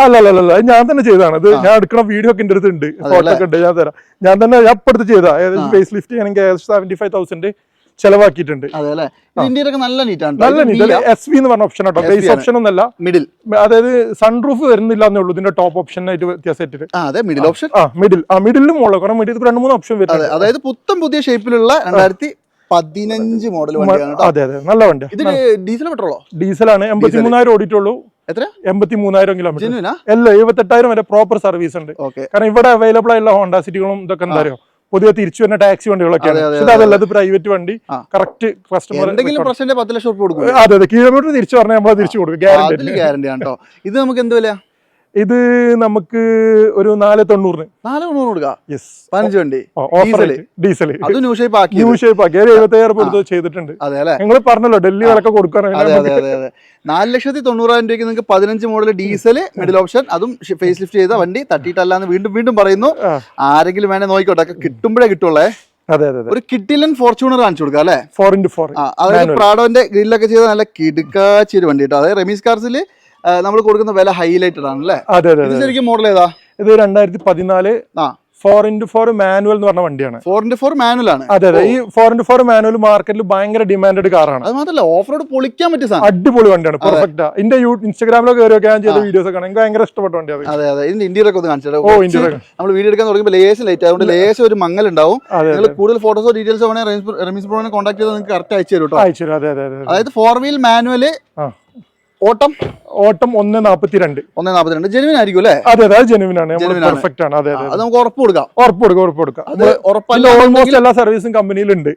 അത് ഞാൻ തന്നെ ചെയ്താണ് ഇത് ഞാൻ എടുക്കണ വീഡിയോ ഒക്കെ എന്റെ അടുത്ത് ഉണ്ട് ഫോട്ടോ ഒക്കെ ഉണ്ട് ഞാൻ തരാം. ഞാൻ തന്നെ അപ്പടുത്ത് ചെയ്താ ഏകദേശം ഫേസ് ലിഫ്റ്റ് ചെയ്യണമെങ്കിൽ ഏകദേശം സെവന്റി ഫൈവ് തൗസൻഡ് ചെലവാക്കിയിട്ടുണ്ട് നല്ല നീറ്റ് എസ് വി എന്ന് പറഞ്ഞ ഓപ്ഷൻ കേട്ടോ ബേസ്. ഓപ്ഷൻ ഒന്നല്ല മിഡിൽ അതായത് സൺറൂഫ് വരുന്നില്ല എന്നേ ഉള്ളൂ. ഇതിന്റെ ടോപ്പ് ഓപ്ഷൻ ആയിട്ട് വ്യത്യാസമായിട്ട്. അതെ മിഡിൽ ഓപ്ഷൻ ആ മിഡിൽ ആ മിഡിലും കാരണം മിഡിൽ രണ്ട് മൂന്ന് ഓപ്ഷൻ വരുന്നത് അതായത് പുത്തൻ പുതിയ ഷേപ്പിലുള്ള രണ്ടായിരത്തി പതിനഞ്ച് മോഡൽ അതെ അതെ നല്ല വണ്ടി. ഇതിന് ഡീസൽ പെട്രോളോ? ഡീസലാണ്. എൺപത്തി മൂന്നായിരം ഓടിയിട്ടുള്ളൂ. എത്ര? എൺപത്തി മൂന്നായിരം കിലോമീറ്റർ അല്ല എഴുപത്തെട്ടായിരം വരെ പ്രോപ്പർ സർവീസ് ഉണ്ട്. കാരണം ഇവിടെ അവൈലബിൾ ആയുള്ള ഹോണ്ട സിറ്റികളും ഇതൊക്കെ എന്താ അറിയോ? പുതിയ തിരിച്ചു വരുന്ന ടാക്സി വണ്ടികളൊക്കെയാണ്. പക്ഷെ അതല്ല പ്രൈവറ്റ് വണ്ടി. കറക്റ്റ് കസ്റ്റമർ എന്തെങ്കിലും പത്ത് ലക്ഷം കൊടുക്കും. അതെ അതെ കിലോമീറ്റർ തിരിച്ചു പറഞ്ഞാൽ നമ്മൾ തിരിച്ചു കൊടുക്കും. ഗ്യാരണ്ടി ഗ്യാരണ്ടി ആണ് കേട്ടോ ഇത് നമുക്ക് എന്ത് വില ഇത് നമുക്ക് ഒരു നാല് തൊണ്ണൂറിന്. നാല് തൊണ്ണൂറ് കൊടുക്കാം. യെസ് പതിനഞ്ച് വണ്ടി. ഡീസൽ അത് ന്യൂ ഷേപ്പ് ആക്കി ന്യൂ ഷേപ്പ് ആക്കി. ഒരു എഴുപത്തയ്യായിരം കൊടുത്ത് ചെയ്തിട്ടുണ്ട്. അതെ അല്ലേ? നിങ്ങൾ പറഞ്ഞല്ലോ ഡൽഹി വിലക്ക് അതെ നാല് ലക്ഷത്തി തൊണ്ണൂറായിരം രൂപയ്ക്ക് നിങ്ങൾക്ക് പതിനഞ്ച് മോഡൽ ഡീസൽ മിഡിൽ ഓപ്ഷൻ അതും ഫേസ് ലിഫ്റ്റ് ചെയ്ത വണ്ടി തട്ടിയിട്ടല്ലാന്ന് വീണ്ടും വീണ്ടും പറയുന്നു. ആരെങ്കിലും വേണേ നോക്കിക്കോട്ടെ കിട്ടുമ്പോഴേ കിട്ടുള്ളേ. അതെ അതെ അതെ. ഒരു കിട്ടിലൻ ഫോർച്യൂണർ കാണിച്ചു കൊടുക്കുക അല്ലെ? ഫോർ ഇന്റു ഫോർ അതായത് പ്രാഡോന്റെ ഗ്രില്ലൊക്കെ ചെയ്ത നല്ല കിടുക്കാച്ചൊരു വണ്ടി കേട്ടോ. അതായത് റെമീസ് കാർസിൽ നമ്മൾ കൊടുക്കുന്ന വില ഹൈലൈറ്റഡ് ആണ് അല്ലേ അതെ അതെ ശരിക്കും മോഡൽ ഏതാ? ഇത് രണ്ടായിരത്തി പതിനാല് ആ. ഫോർ ഇന്റു ഫോർ മാനുവൽ എന്ന് പറഞ്ഞ വണ്ടിയാണ്. ഫോർ ഇന്റു ഫോർ മാനുവൽ ആണ്. അതെ അതെ. ഈ ഫോർ ഇന്റു ഫോർ മാനുവൽ മാർക്കറ്റിൽ ഭയങ്കര ഡിമാൻഡ് കാറാണ് അത് മാത്രമല്ല ഓഫ് റോഡ് പൊളിക്കാൻ പറ്റിയ അടിപൊളി വണ്ടിയാണ് പെർഫെക്റ്റ് ഇന്റെ യൂ ഇൻസ്റ്റാഗ്രാമിലൊക്കെ കയറിയൊക്കെ ഞാൻ ചെയ്ത വീഡിയോസ് ഒക്കെ എനിക്ക് ഭയങ്കര ഇഷ്ടപ്പെട്ട വണ്ടിയാണ് അതെ. അതെ ഇതിന്റെ ഇന്റീരിയർ ഒക്കെ ഒന്ന് കാണിച്ചത് ഓ ഇന്റീരിയർ നമ്മൾ വീഡിയോ എടുക്കാൻ തുടങ്ങുമ്പോൾ ലേശം ലേറ്റ് അതുകൊണ്ട് ലേശം ഒരു മങ്ങൽ ഉണ്ടാവും. നിങ്ങൾ കൂടുതൽ ഫോട്ടോസോ ഡീറ്റെയിൽസോ വേണമെങ്കിൽ റമീസ് ബ്രോനെ കോൺടാക്ട് ചെയ്ത് നിങ്ങൾക്ക് കറക്റ്റ് അയച്ചു തരും കേട്ടോ അയച്ചു തരാം. അതെ അതെ അതെ അതെ. അതായത് ഫോർ വീൽ മാനുവൽ ആ. ഓട്ടം? ഓട്ടം ഒന്ന് നാപ്പത്തിരണ്ട്. ഒന്നേ നാൽപ്പത്തിരണ്ട് ജെനുവിൻ ആയിരിക്കും അല്ലേ? അതെ അതെ ജെനുവിൻ ആണ്. പെർഫെക്റ്റ് ആണ്. അതെ അതെ നമുക്ക് ഉറപ്പ് കൊടുക്കാം. ഉറപ്പ് കൊടുക്കാം ഉറപ്പ് കൊടുക്കാം. അത് ഓൾമോസ്റ്റ് എല്ലാ സർവീസും കമ്പനിയിലുണ്ട് ഉണ്ട്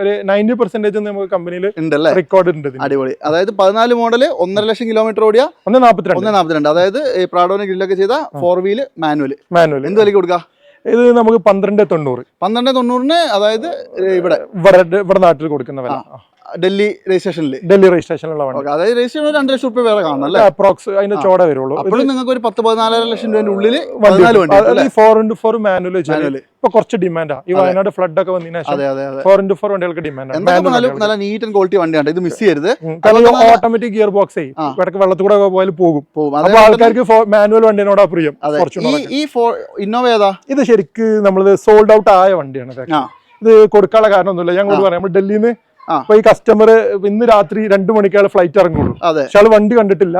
ഒരു നയന്റി പെർസെന്റേജ് നമുക്ക് കമ്പനിയിൽ ഉണ്ടല്ലേ? റെക്കോർഡ് ഉണ്ട്. അടിപൊളി. അതായത് പതിനാല് മോഡൽ ഒന്നര ലക്ഷം കിലോമീറ്റർ ഓടിയ ഒന്ന് നാപ്പത്തിരണ്ട്. ഒന്നേ നാൽപ്പത്തിരണ്ട് അതായത് പ്രാഡോനെ ഗ്രില്ലൊക്കെ ചെയ്ത ഫോർ വീൽ മാനുവൽ മാനുവൽ എന്ത് വിലക്ക് കൊടുക്കാം? ഇത് നമുക്ക് പന്ത്രണ്ട് തൊണ്ണൂറ്. പന്ത്രണ്ട് തൊണ്ണൂറിന് അതായത് ഇവിടെ. ഇവിടെ നാട്ടിൽ കൊടുക്കുന്ന വില. ഡൽഹി രജിസ്ട്രേഷനിൽ ഡൽഹി രജിസ്ട്രേഷനിലുള്ള വണ്ടി. അതായത് രജിസ്ട്രേഷൻ രണ്ട് ലക്ഷം റുപ്യ വേറെ കാണണം അല്ലേ? അപ്രോക്സ് അതിന്റെ ചോട വരുള്ളൂ. അപ്പോഴും നിങ്ങൾക്ക് ഒരു പത്ത് പതിനാലര ലക്ഷം രൂപയുടെ ഉള്ളിൽ പതിനാല് വണ്ടി? Four into four manual Manual. ഇപ്പൊ കുറച്ച് ഡിമാൻഡാ ഈ വയനാട് ഫ്ലഡ് ഒക്കെ വന്നതിന് ശേഷം ഫോർ ഇന്റു ഫോർ വണ്ടികൾക്ക് ഡിമാൻഡ് നല്ല നീറ്റ് ആൻഡ് ക്വാളിറ്റി വണ്ടിയാണ്. ഇത് മിസ് ചെയ്യരുത്. Automatic gear box. ഇടയ്ക്ക് വെള്ളത്തിൽ കൂടെ പോയാൽ പോകും. അപ്പൊ ആൾക്കാർക്ക് മാനുവൽ വണ്ടിനോടാ പ്രിയം. ഈ ഇന്നോവ ഏതാ? ഇത് ശരിക്ക് നമ്മൾ സോൾഡ് ഔട്ട് ആയ വണ്ടിയാണ് ഇത്. കൊടുക്കാനുള്ള കാരണമൊന്നുമില്ല. ഞങ്ങളോട് പറയാം. നമ്മൾ ഡൽഹിയിൽ നിന്ന് ആ. ഇപ്പൊ ഈ കസ്റ്റമർ ഇന്ന് രാത്രി രണ്ടു മണിക്ക് മണിക്കാണ് ഫ്ലൈറ്റ് ഇറങ്ങുള്ളൂ. പക്ഷെ ആൾ വണ്ടി കണ്ടിട്ടില്ല.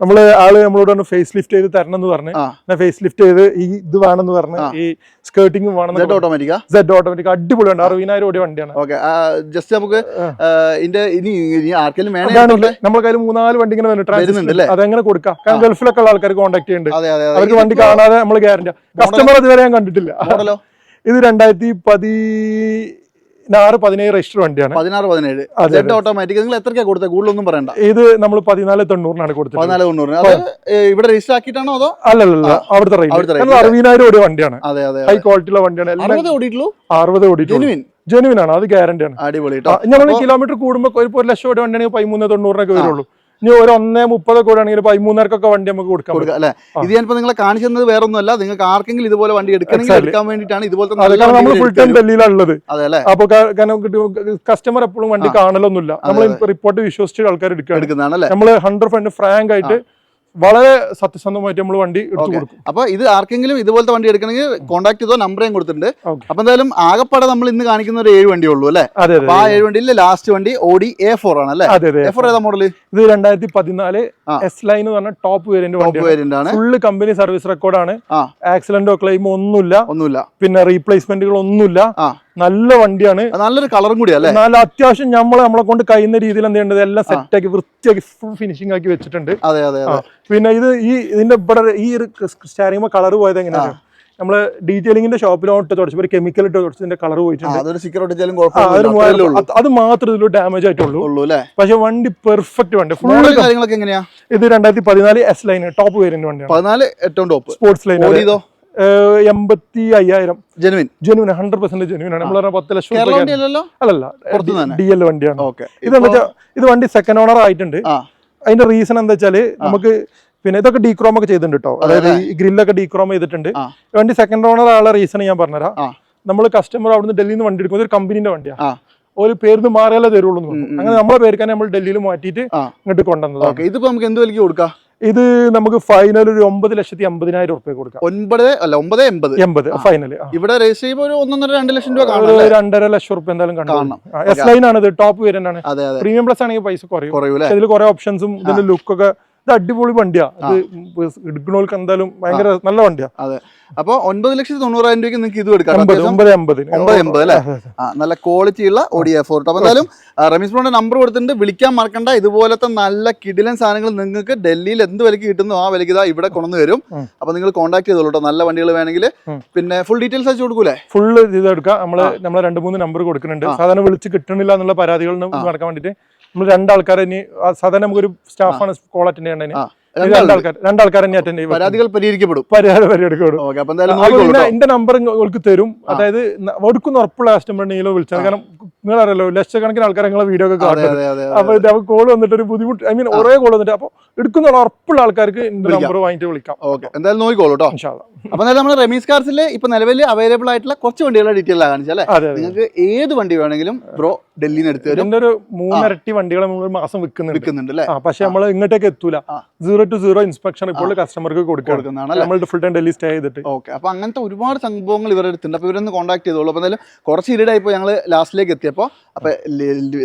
നമ്മൾ ആൾ നമ്മളോട് ഫേസ് ലിഫ്റ്റ് ചെയ്ത് തരണം എന്ന് പറഞ്ഞു ഫേസ് ലിഫ്റ്റ് ചെയ്ത് ഈ ഇത് വേണമെന്ന് പറഞ്ഞു. ഈ സ്കേർട്ടിങ് വേണം ജെറ്റ് ഓട്ടോമാറ്റിക്കാ സെഡ് ഓട്ടോമാറ്റിക് അടിപൊളിയുണ്ട് അറുപതിനായിരം ഓടിയ വണ്ടിയാണ്. ഓക്കെ. ജസ്റ്റ് നമുക്ക്. ഇതിന്റെ ഇനി ആർക്കെങ്കിലും. നമ്മളെ കയ്യിൽ മൂന്നാൽ വണ്ടി ഇങ്ങനെ വരുന്നുണ്ട്? അതെങ്ങനെ കൊടുക്കാം? കാരണം ഗൾഫിലൊക്കെ ഉള്ള ആൾക്കാർ കോൺടാക്ട് ചെയ്യുന്നുണ്ട്. അവർക്ക് വണ്ടി കാണാതെ നമ്മൾ ഗ്യാരണ്ടി കസ്റ്റമർ അതുവരെ ഞാൻ കണ്ടിട്ടില്ല. ഇത് രണ്ടായിരത്തി പതിനാറ് പതിനേഴ് രജിസ്റ്റർ വണ്ടിയാണ്. പതിനാറ് പതിനേഴ്. അതെ, ജെറ്റ് ഓട്ടോമാറ്റിക് നിങ്ങൾ എത്രക്കാ കൊടുത്തത് കൂടുതലൊന്നും പറയണ്ട. ഇത് നമ്മൾ പതിനാല് തൊണ്ണൂറിനാണ് കൊടുത്തത് പതിനാല് തൊണ്ണൂറിന്. ഇവിടെ രജിസ്റ്റർ ആക്കിയിട്ടാണോ അതോ? അല്ലല്ല അവിടുത്തെ റേറ്റ് അറുപതിനായിരം ഓടിയ വണ്ടിയാണ്. അതെ അതെ ഹൈ ക്വാളിറ്റിയുള്ള വണ്ടിയാണ്. അറുപത് ഓടിയിട്ടുള്ളൂ? അറുപത് ഓടിയിട്ടുള്ളൂ. ജെനുവിൻ ആണ്. അത് ഗ്യാരണ്ടിയാണ് അടിപൊളി ഞങ്ങൾ നമ്മൾ കിലോമീറ്റർ കൂടുമ്പോൾ ഒരു ലക്ഷം ഓടി വണ്ടിയാണെങ്കിൽ പതിമൂന്ന് തൊണ്ണൂറിനൊക്കെ വരുള്ളൂ. ഇനി ഒരു ഒന്നേ മുപ്പതൊക്കെ കൂടാണെങ്കിൽ പതിമൂന്നരക്കൊക്കെ വണ്ടി നമുക്ക് കൊടുക്കാം അല്ലെ. ഇത് ഞാനിപ്പോ നിങ്ങളെ കാണിച്ചു തന്നത് വേറെ ഒന്നുമല്ല നിങ്ങൾക്ക് ആർക്കെങ്കിലും ഇതുപോലെ വണ്ടി എടുക്കണമെങ്കിൽ എടുക്കാൻ വേണ്ടിട്ടാണ് ഇതുപോലത്തെ നമ്മൾ ഫുൾ ടൈം അല്ലെ? അപ്പൊ കാരണം കസ്റ്റമർ എപ്പോഴും വണ്ടി കാണലൊന്നുമില്ല. നമ്മൾ റിപ്പോർട്ട് വിശ്വസിച്ച് ആൾക്കാർ എടുക്കുക എടുക്കുന്നതാണ് നമ്മൾ ഹൺഡ്രഡ് പെർസെന്റ് ഫ്രാങ്ക് ആയിട്ട് വളരെ സത്യസന്ധമായിട്ട് നമ്മൾ വണ്ടി എടുത്തു കൊടുക്കും. അപ്പൊ ഇത് ആർക്കെങ്കിലും ഇതുപോലത്തെ വണ്ടി എടുക്കണമെങ്കിൽ കോൺടാക്ട് ചെയ്തോ നമ്പറേം ഞാൻ കൊടുത്തിട്ടുണ്ട്. അപ്പൊ എന്തായാലും ആകപ്പാടെ നമ്മൾ ഇന്ന് കാണിക്കുന്ന ഒരു ഏഴ് വണ്ടി ഉള്ളൂ അല്ലെ? അപ്പൊ ആ ഏഴ് വണ്ടിയിൽ ലാസ്റ്റ് വണ്ടി ഓടി എ ഫോർ ആണ് അല്ലെ? എ ഫോർ ഏതാ മോഡൽ ഇത് രണ്ടായിരത്തി പതിനാല്. എസ് ലൈൻ എന്ന് പറഞ്ഞ ടോപ്പ് വേരിയന്റ് വണ്ടിയാണ്. വേരിയന്റ് ആണ്. ഫുള്ള് കമ്പനി സർവീസ് റെക്കോർഡാണ് ആക്സിഡന്റോ ക്ലെയിമോ ഒന്നുമില്ല. ഒന്നുമില്ല. പിന്നെ റീപ്ലേസ്മെന്റുകൾ ഒന്നുമില്ല ആ. നല്ല വണ്ടിയാണ്. നല്ലൊരു കളറും കൂടി അല്ലെ? നല്ല അത്യാവശ്യം നമ്മളെ നമ്മളെ കൊണ്ട് കഴിയുന്ന രീതിയിൽ എന്ത് ചെയ്യേണ്ടത്? എല്ലാം സെറ്റ് ആക്കി വൃത്തിയാക്കി ഫുൾ ഫിനിഷിംഗ് ആക്കി വെച്ചിട്ടുണ്ട്. അതെ അതെ പിന്നെ ഇത് ഈ ഇതിന്റെ ഇവിടെ ഈ ഒരു കളർ പോയത് എങ്ങനെയാണ് നമ്മൾ ഡീറ്റെയിലിംഗിന്റെ ഷോപ്പിലോട്ട് തുടച്ചപ്പോൾ ഒരു കെമിക്കൽ ഇട്ട് തുടച്ചതിന്റെ കളർ പോയിട്ടുണ്ട്. അത് മാത്രമേ ഇതിൽ ഡാമേജ് ആയിട്ടുള്ളൂ. പക്ഷെ വണ്ടി പെർഫെക്റ്റ് വണ്ടി. ഫുൾ കാര്യങ്ങളൊക്കെ എങ്ങനെയാ? ഇത് രണ്ടായിരത്തി പതിനാല് എസ് ലൈൻ ടോപ്പ് വേരിയന്റ് വണ്ടിയാണ്. പതിനാല് ഏറ്റവും ടോപ്പ് സ്പോർട്സ് ലൈൻ ഓടിയതോ? എൺപത്തി അയ്യായിരം genuine. Genuine hundred percent genuine ആണ് നമ്മൾ പത്ത് ലക്ഷം അല്ലല്ലോ ഡി എൽ വണ്ടിയാണ് ഇതെന്താ വെച്ചാൽ ഇത് വണ്ടി സെക്കൻഡ് ഓണർ ആയിട്ടുണ്ട്. അതിന്റെ റീസൺ എന്താ വെച്ചാൽ നമുക്ക് പിന്നെ ഇതൊക്കെ ഡീക്രോം ഒക്കെ ചെയ്തിട്ടുണ്ട് കേട്ടോ അതായത് ഈ ഗ്രില്ലൊക്കെ ഡീക്രോം ചെയ്തിട്ടുണ്ട്. വണ്ടി സെക്കൻഡ് ഓണർ ആയുള്ള റീസൺ ഞാൻ പറഞ്ഞുതരാം. നമ്മൾ കസ്റ്റമർ അവിടുന്ന് ഡൽഹിയിൽ നിന്ന് വണ്ടി എടുക്കുന്നത് ഒരു കമ്പനീന്റെ വണ്ടിയാണ് ഒരു പേരിന്ന് മാറിയാലേ തരുള്ളൂ. അങ്ങനെ നമ്മളെ പേർക്കാനെ നമ്മൾ ഡൽഹിയിൽ മാറ്റിയിട്ട്. ഇങ്ങോട്ട് കൊണ്ടുവന്നത് ഇതിപ്പോ നമുക്ക് എന്ത് വിലക്ക് കൊടുക്കാം? ഇത് നമുക്ക് ഫൈനൽ ഒരു ഒമ്പത് ലക്ഷത്തി അമ്പതിനായിരം ഉറുപ്പ്യ കൊടുക്കാം. ഒൻപത് അല്ല ഒമ്പത് എൺപത്. എൺപത് ഫൈനൽ ഇവിടെ രജിസ്റ്റർ ചെയ്യുമ്പോൾ ഒരു ഒന്നൊന്നര രണ്ട് ലക്ഷം രൂപ ഒരു രണ്ടര ലക്ഷം ഉറുപ്പ്യ എന്തായാലും കാണണം. എസ് ലൈൻ ആണ് ഇത് ടോപ്പ് അതെ പ്രീമിയം പ്ലസ് ആണെങ്കിൽ പൈസ കുറയും. ഇതിൽ കുറെ ഓപ്ഷൻസും ഇതിന്റെ ലുക്കൊക്കെ ഇത് അടിപൊളി വണ്ടിയാ. ഇത് എടുക്കണവർക്ക് എന്തായാലും ഭയങ്കര നല്ല വണ്ടിയാ. അതെ. അപ്പൊ ഒൻപത് ലക്ഷത്തി തൊണ്ണൂറായിരം രൂപയ്ക്ക് നിങ്ങൾക്ക് ഇത് എടുക്കാം. എൺപത് ഒമ്പത് എൺപതിന് ഒമ്പത് എൺപത് അല്ലേ? നല്ല ക്വാളിറ്റി ഉള്ള ഓഡിയ ഫോർട്ട് അപ്പൊ എന്തായാലും റമീസ് ബ്രോന്റെ നമ്പർ കൊടുത്തിട്ടുണ്ട്. വിളിക്കാൻ മറക്കണ്ട. ഇതുപോലത്തെ നല്ല കിടിലൻ സാധനങ്ങൾ നിങ്ങൾക്ക് ഡൽഹിയിൽ എന്ത് വിലക്ക് കിട്ടുന്നു ആ വിലക്ക് ഇതാ ഇവിടെ കൊണ്ടു വരും അപ്പോൾ അപ്പൊ നിങ്ങൾ കോൺടാക്ട് ചെയ്തോളൂ കേട്ടോ നല്ല വണ്ടികൾ വേണമെങ്കിൽ. പിന്നെ ഫുൾ ഡീറ്റെയിൽസ് അയച്ചു കൊടുക്കൂലേ? ഫുൾ ഇത് എടുക്കാം. നമ്മൾ നമ്മളെ രണ്ട് മൂന്ന് നമ്പർ കൊടുക്കുന്നുണ്ട്. സാധാരണ വിളിച്ച് കിട്ടണില്ല എന്നുള്ള പരാതികൾ നടക്കാൻ വേണ്ടിട്ട് നമ്മൾ രണ്ടാൾക്കാരെ ഇനി സാധാരണ നമുക്കൊരു സ്റ്റാഫാണ് കോൾ അറ്റൻഡ് ചെയ്യേണ്ടതിന് പരാതികൾ പരിഹരിക്കപ്പെടും. പരിഹാരം പരിഹാരം ഓക്കെ അപ്പൊ എന്തായാലും അപ്പൊ നോക്കിക്കോളൂ പിന്നെ എന്റെ നമ്പർ നിങ്ങൾക്ക് തരും. അതായത് ഒടുക്കുന്ന ഉറപ്പുള്ള കസ്റ്റമർ വിളിച്ചാൽ കാരണം നിങ്ങൾ അറിയാലോ ലക്ഷക്കണക്കിന് ആൾക്കാർ നിങ്ങളെ വീഡിയോ ഒക്കെ കാണുന്നത്. അപ്പൊ ഇത് കോൾ വന്നിട്ട് ഒരു ബുദ്ധിമുട്ട് ഐ മീൻ ഒരേ കോൾ വന്നിട്ട് അപ്പൊ എടുക്കുന്ന ഉറപ്പുള്ള ആൾക്കാർക്ക് നമ്പർ വാങ്ങിട്ട് വിളിക്കാം. ഓക്കെ എന്തായാലും നോക്കിക്കോളൂ കേട്ടോ. അപ്പൊ എന്തായാലും നമ്മൾ റമീസ് കാർസിൽ ഇപ്പൊ നിലവിൽ അവൈലബിൾ ആയിട്ടുള്ള കുറച്ച് വണ്ടികളുടെ ഡീറ്റെയിൽ കാണിച്ചല്ലേ നിങ്ങൾക്ക് ഏത് വണ്ടി വേണമെങ്കിലും ബ്രോ ഡൽഹി നിന്ന് എടുത്ത് തരും. എന്റെ ഒരു മൂന്നിരട്ടി വണ്ടികൾ നമ്മൾ മാസം വിൽക്കുന്നുണ്ട്. വിൽക്കുന്നുണ്ട് അല്ലേ? പക്ഷെ നമ്മൾ ഇങ്ങോട്ടേക്ക് എത്തൂല. സീറോ ടു സീറോ ഇൻസ്പെക്ഷൻ ഇപ്പോൾ കസ്റ്റമർക്ക് കൊടുക്കുന്നതാണ് നമ്മൾ ഫുൾ ടൈം ഡൽഹി സ്റ്റേ ചെയ്തിട്ട്. ഓക്കെ അപ്പൊ അങ്ങനത്തെ ഒരുപാട് സംഭവങ്ങൾ ഇവരുടെ അടുത്തുണ്ട്. അപ്പൊ ഇവരൊന്ന് കോൺടാക്ട് ചെയ്തോളൂ. അപ്പൊ എന്തായാലും കുറച്ച് ഇരിടായി ഇപ്പോൾ ഞങ്ങൾ ലാസ്റ്റിലേക്ക് എത്തിയപ്പോൾ അപ്പൊ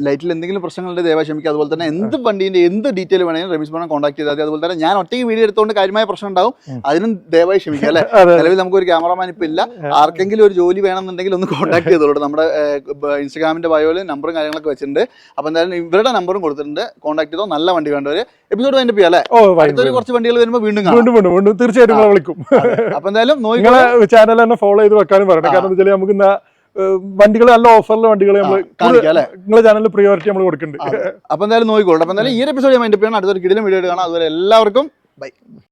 ലൈറ്റിൽ എന്തെങ്കിലും പ്രശ്നങ്ങളുടെ ദയവായി ക്ഷമിക്കുക. അതുപോലെ തന്നെ എന്ത് വണ്ടീന്റെ എന്ത് ഡീറ്റെയിൽ വേണമെങ്കിലും രമേശ് ബോണെ കോൺടാക്ട് ചെയ്താൽ മതി. അതുപോലെ തന്നെ ഞാൻ ഒറ്റയ്ക്ക് വീഡിയോ എടുത്തുകൊണ്ട് കാര്യമായ പ്രശ്നം ഉണ്ടാവും. അതിനും ദയവായി ക്ഷമിക്കുക അല്ലേ? നിലവിൽ നമുക്ക് ഒരു ക്യാമറമാൻ ഇപ്പൊ ഇല്ല. ആർക്കെങ്കിലും ഒരു ജോലി വേണമെന്നുണ്ടെങ്കിൽ ഒന്ന് കോൺടാക്ട് ചെയ്തോളൂ. നമ്മുടെ ഇൻസ്റ്റാഗ്രാമിന്റെ ബയോയിൽ നമ്പറും കാര്യങ്ങളൊക്കെ വെച്ചിട്ടുണ്ട്. അപ്പൊ എന്തായാലും ഇവരുടെ നമ്പറും കൊടുത്തിട്ടുണ്ട്. കോൺടാക്ട് ചെയ്തോ നല്ല വണ്ടി വേണ്ടവര് എപ്പിസോഡ് പോയി അല്ലേ? അടുത്തൊരു കുറച്ച് വണ്ടികൾ വരുമ്പോൾ വീണ്ടും കാണും. വീണ്ടും വീണ്ടും വീണ്ടും. തീർച്ചയായിട്ടും വിളിക്കും. അപ്പൊ എന്തായാലും ചാനൽ തന്നെ ഫോളോ ചെയ്ത് വെക്കാനും പറയണം. കാരണം എന്താ വെച്ചാൽ നമുക്ക് ഇന്ന് വണ്ടികൾ നല്ല ഓഫറിലെ വണ്ടികൾ നമ്മൾ നിങ്ങളെ ചാനലിൽ പ്രിയോറിറ്റി നമ്മൾ കൊടുക്കുന്നുണ്ട് അപ്പൊ എന്തായാലും നോക്കിക്കോളൂ അപ്പൊ എന്തായാലും ഈ എപ്പിസോഡ് മൈൻഡ് ചെയ്യണം അടുത്തൊരു കിടിലും വീഡിയോ കാണാം അതുപോലെ എല്ലാവർക്കും ബൈ